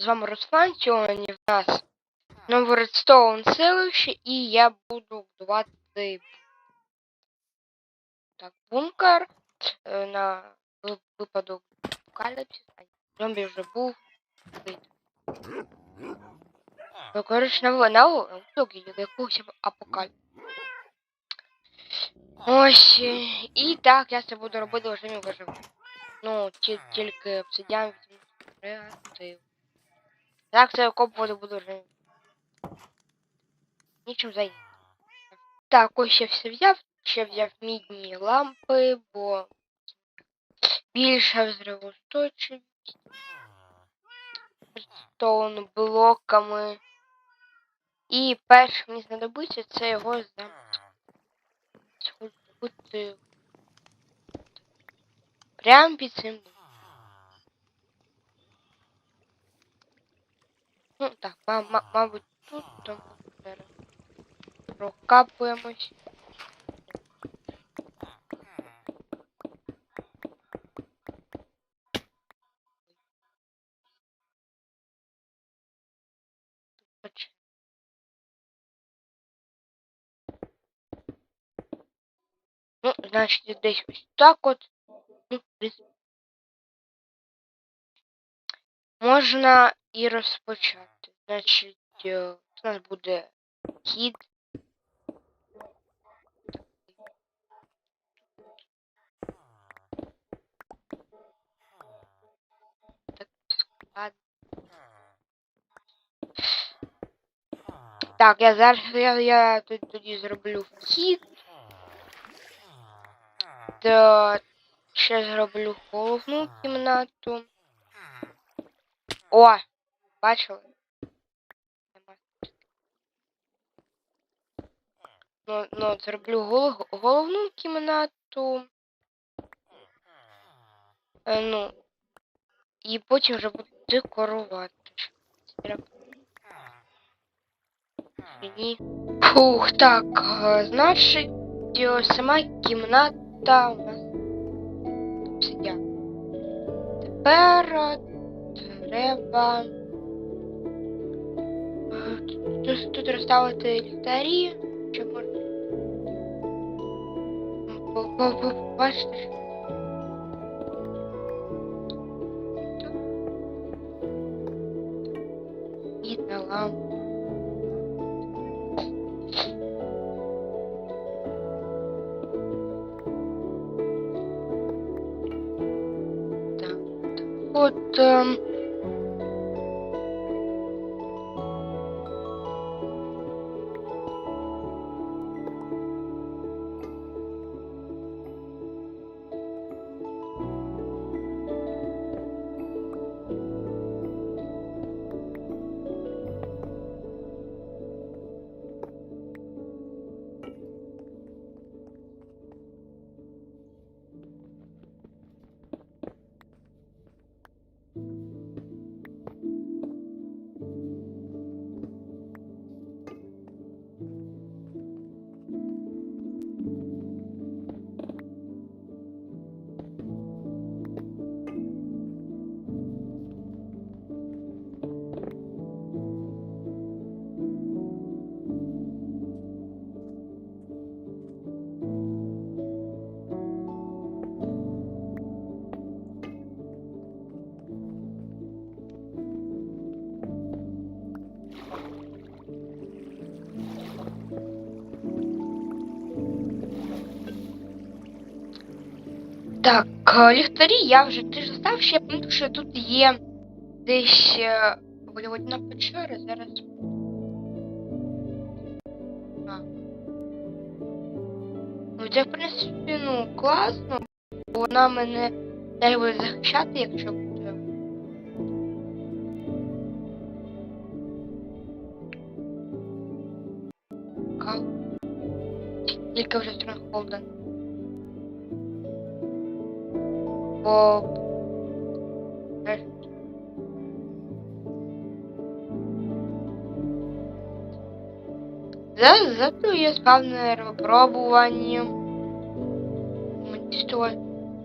з вами Руслан. Сьогодні в нас нове Редстоун селище, і я буду будувати так, бункер е, на ви- випадок апокаліпсис. А зомбі вже був. Ну, коротше, на, ви- на випадок якогось апокаліпсису. Ось. е, І так, я це буду робити в режимі виживання. Ну, ті- тільки обсидіан креатив. Так, це окопувати буду вже. Нічим зайняти. Так, ось я все взяв. Ще взяв мідні лампи, бо більше взривостойчивість. Стоун блоками. І перше мені знадобиться це його замок. Бути прямо під цим. Ну так, ма- ма- мабуть, тут тому зараз прокапуємось. Ну, значить, десь ось так от. Ну. Можна і розпочати. Значить, е, у нас буде хід. Так, склад. Так, я зараз я, я тут тоді зроблю вхід. Та ще зроблю головну кімнату. О! Бачили? Ну, ну, зроблю гол- головну кімнату. Е, ну. І потім вже буду декорувати. Ні. Фух, так, е, значить, е, сама кімната у нас. Тепер е, треба тут, тут розставити ліхтарі, можна. бачите. І дала. Так, от. Эм, Так, е, ліхтарі я вже теж застав, ще я пам'ятаю, що тут є десь е, водяна печера, зараз. Ну, це, в принципі, ну, класно, бо вона мене теж буде захищати, якщо буде. Тільки вже Стронгхолден. Бо Е. За, зато є спавне випробування. Місто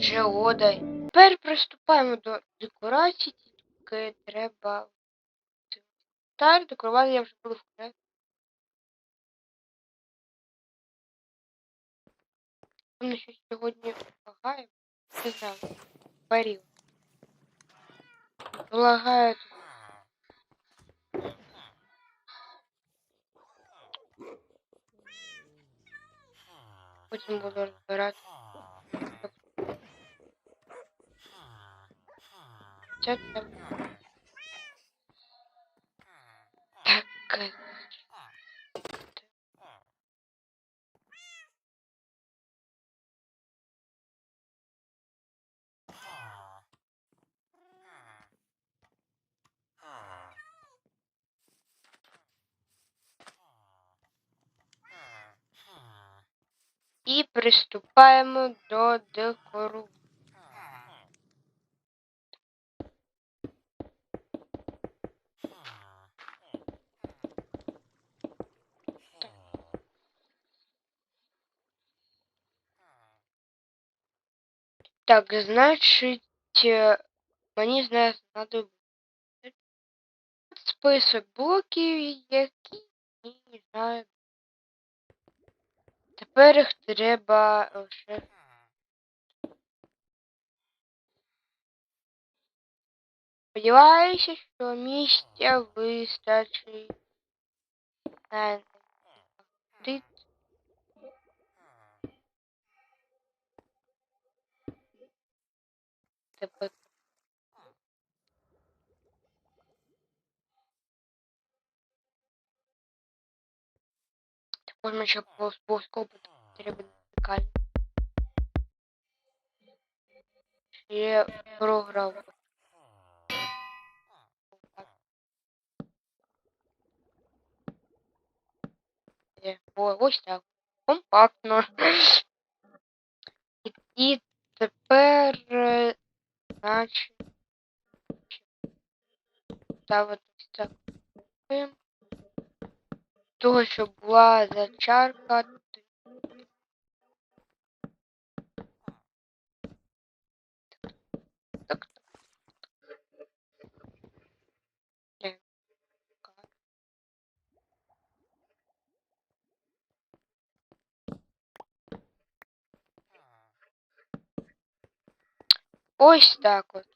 Жеода. Тепер приступаємо до декорації, тільки треба інвентар, декорувати я вже буду вкладати. Мене щось сьогодні лагає. Не знаю. Парів. Лагає. Потім буду розбирати. Це там. Так. приступаємо до декору. Так, значить, е, мені зараз треба список блоків, які не знаю. Їх треба лише. Сподіваюся, що місця вистачить. Тепер. Ми ще обов'язково треба вертикально. Ще програв. О, ось так. Компактно. І, і тепер, значить, ставити так того, що була зачарка. Ось так вот.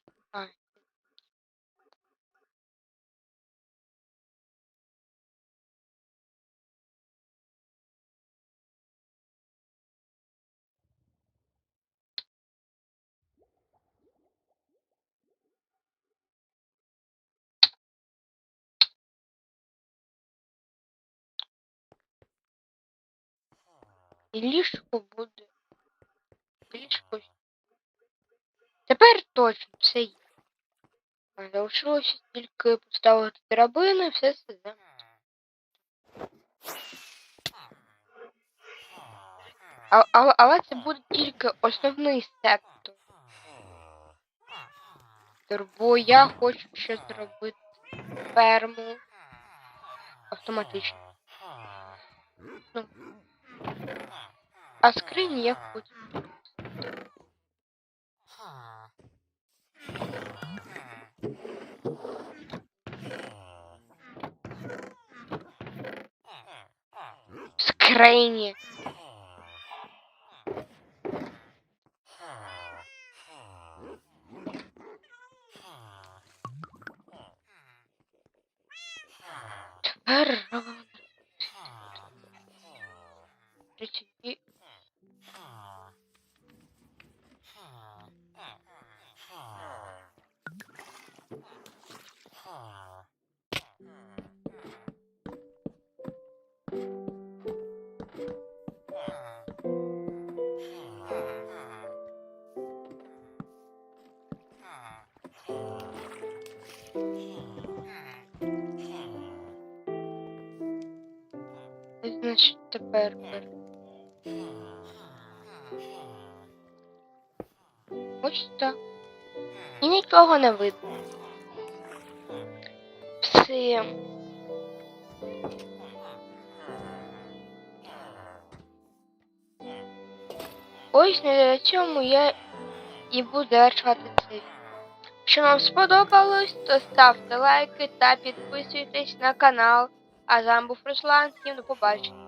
І ліжко буде. Ліжко. Тепер точно все є. Залишилося тільки поставити драбини, все це але, але це буде тільки основний сектор. Бо я хочу ще зробити ферму автоматично. Ну. А скрин є путь. Скрині. Тепер робимо. Тепер ось так. І нічого не видно. Все. Ось на цьому я і буду завершувати це. відео. Якщо вам сподобалось, то ставте лайки та підписуйтесь на канал. А з вами був Руслан. Всім до побачення.